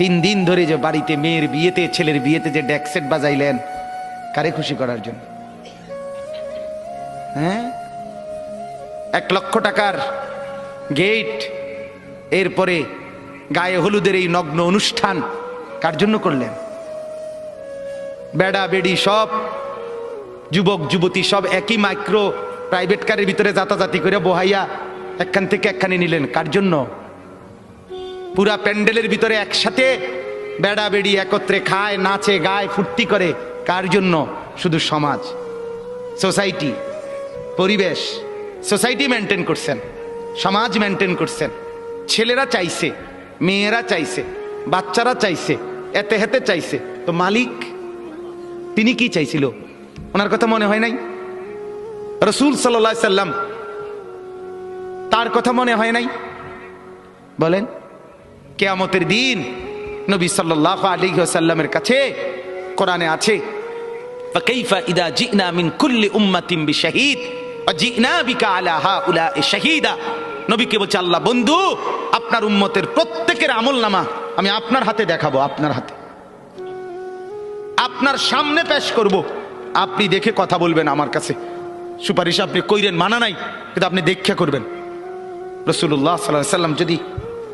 তিন দিন ধরে যে বাড়িতে মেয়ের বিয়েতে, ছেলের বিয়েতে যে ডেকসেট বাজাইলেন, কারে খুশি করার জন্য? হ্যাঁ? এক লক্ষ টাকার গেট, এরপরে গায়ে হলুদের এই নগ্ন অনুষ্ঠান, কার জন্য করলেন? বেড়া, বেড়ি সব, যুবক, যুবতী সব একই মাইক্রো প্রাইভেট কারের ভিতরে যাতাযাতি করে বহাইয়া একখান থেকে একখানে নিলেন, কার জন্য? পুরা প্যান্ডেলের ভিতরে একসাথে বেড়া বেড়ি একত্রে খায়, নাচে, গায়, ফুর্তি করে। কার জন্য? শুধু সমাজ। সোসাইটি, পরিবেশ। সোসাইটি মেনটেন করছেন। সমাজ মেনটেন করছেন। ছেলেরা চাইছে, মেয়েরা চাইছে, বাচ্চারা চাইছে, এতে হেতে চাইছে। তো মালিক, তিনি কি চাইছিল? ওনার কথা মনে হয় নাই? রসুল সাল্লা সাল্লাম, তার কথা মনে হয় নাই? বলেন। কেয়ামতের দিন নবী সাল্লাহ আলী সাল্লামের কাছে কোরআনে আছে فكيف إذا جئنا من كل أمة بشهيد وجئنا بك على هؤلاء شهيدا নবীকে বলছে আল্লাহ বন্ধু আপনার উম্মতের প্রত্যেকের আমল নামা আমি আপনার হাতে দেখাবো আপনার হাতে আপনার সামনে পেশ করব আপনি দেখে কথা বলবেন আমার কাছে সুপারিশ আপনি কইরেন মানা নাই কিন্তু আপনি দেখে করবেন রসুল্লাহ সাল্লাহ সাল্লাম যদি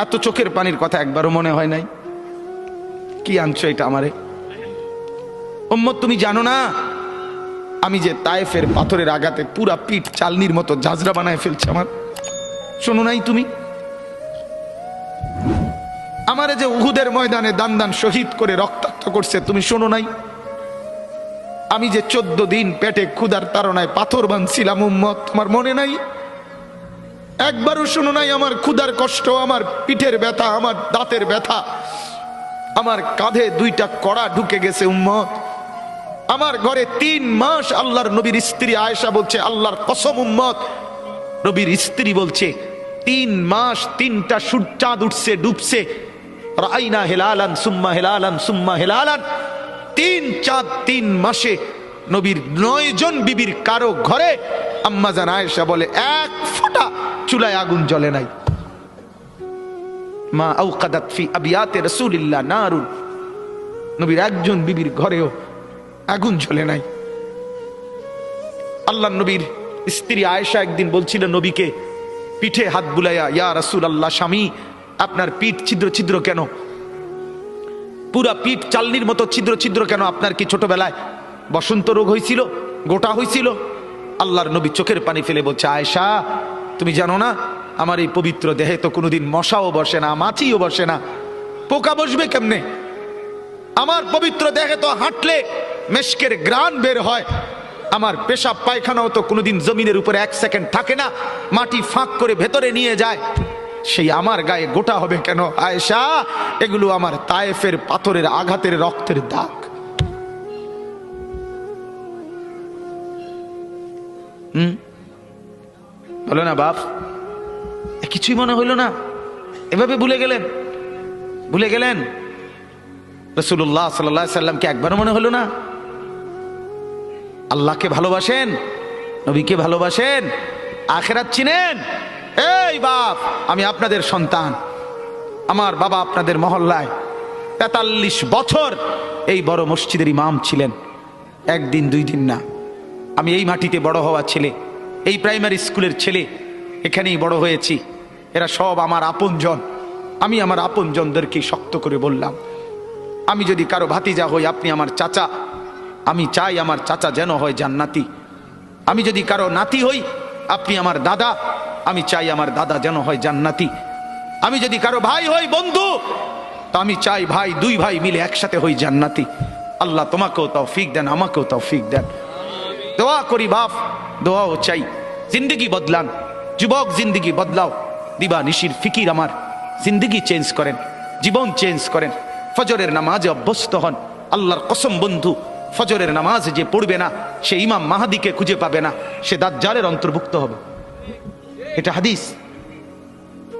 এত চোখের পানির কথা একবারও মনে হয় নাই। কি আনছো এটা আমারে? উম্মত, তুমি জানো না? আমি যে তায়েফের পাথরের আঘাতে পুরা পিঠ চালনির মতো জাজরা বানায় ফেলছে আমার। শোনো নাই তুমি? আমারে যে উহুদের ময়দানে দান দান শহীদ করে রক্তাক্ত করছে, তুমি শোনো নাই? আমি যে চোদ্দ দিন পেটে ক্ষুদার তারনায় পাথর বাঁধছিলাম উম্মত, তোমার মনে নাই? একবারও শোনো নাই আমার ক্ষুদার কষ্ট, আমার পিঠের ব্যথা, আমার দাঁতের ব্যথা। আমার কাঁধে দুইটা কড়া ঢুকে গেছে, উম্মত। আমার ঘরে তিন মাস আল্লাহর নবীর স্ত্রী আয়েশা বলছে, আল্লাহর কসম, উম্মত। নবীর স্ত্রী বলছে, তিন মাস তিনটা সূর্যাদ উঠছে, ডুবছে। রাইনা হেলালান, সুম্মা হেলালান সুম্মা হেলালান। তিন চাঁদ, তিন মাসে নবীর নয় জন বিবির কারও ঘরে আম্মাজান আয়েশা বলে, এক ফোঁটা চুলায় আগুন জ্বলে নাই। মা আউকাদাত ফি আবিয়াতে রাসূলিল্লাহ নারুন। নবীর একজন বিবির ঘরেও আগুন জ্বলে নাই। আল্লাহ নবীর স্ত্রী আয়েশা একদিন বলছিল নবীকে, পিঠে হাত বুলাইয়া, ইয়া রাসূল আল্লাহ স্বামী, আপনার পিঠ ছিদ্র ছিদ্র কেন? পুরা পিঠ চালনির মতো ছিদ্র ছিদ্র কেন আপনার কি ছোটবেলায় বসন্ত রোগ হয়েছিল গোটা হয়েছিল আল্লাহর নবী চোখের পানি ফেলে বলছে, আয়েশা তুমি জানো না? আমার এই পবিত্র দেহে তো কোনোদিন মশাও বসে না, মাছিও বসে না। পোকা বসবে কেমনে? আমার পবিত্র দেহে তো হাঁটলে মেশকের গ্রান বের হয়। আমার পেশাব পায়খানাও তো কোনোদিন জমিনের উপরে এক সেকেন্ড থাকে না, মাটি ফাঁক করে ভেতরে নিয়ে যায়। সেই আমার গায়ে গোটা হবে কেন, আয়েশা? এগুলো আমার তায়েফের পাথরের আঘাতের রক্তের দাগ। হুম? বলো না, বাপ। কিছুই মনে হইল না। এভাবে ভুলে গেলেন। ভুলে গেলেন? রসুল্লাহ সাল্লাহ সাল্লামকে একবারও মনে হলো না? আল্লাহকে ভালোবাসেন? নবীকে ভালোবাসেন? আখেরাত চিনেন? এই বাপ, আমি আপনাদের সন্তান। আমার বাবা আপনাদের মহল্লায়। তেতাল্লিশ বছর এই বড় মসজিদের ইমাম ছিলেন। একদিন, দুই দিন না। আমি এই মাটিতে বড় হওয়া ছেলে। এই প্রাইমারি স্কুলের ছেলে, এখানেই বড় হয়েছি। এরা সব আমার আপনজন। আমি আমার আপনজনদেরকে শক্ত করে বললাম, আমি যদি কারও ভাতিজা হই, আপনি আমার চাচা। আমি চাই আমার চাচা যেন হয় জান্নাতি। আমি যদি কারও নাতি হই, আপনি আমার দাদা। আমি চাই আমার দাদা যেন হয় জান্নাতি। আমি যদি কারও ভাই হই, বন্ধু, তো আমি চাই ভাই, দুই ভাই মিলে একসাথে হই জান্নাতি। আল্লাহ তোমাকেও তাও ফিক দেন, আমাকেও তাও ফিক দেন। দোয়া করি বাপ দোয়াও চাই। জিন্দগি বদলান। যুবক জিন্দগি বদলাও। দিবা নিশির ফিকির আমার। জিন্দগি চেঞ্জ করেন। জীবন চেঞ্জ করেন। ফজরের নামাজে অভ্যস্ত হন। আল্লাহর কসম বন্ধু, ফজরের নামাজ যে পড়বে না, সে ইমাম মাহাদিকে খুঁজে পাবে না। সে দাজ্জালের অন্তর্ভুক্ত হবে। এটা হাদিস।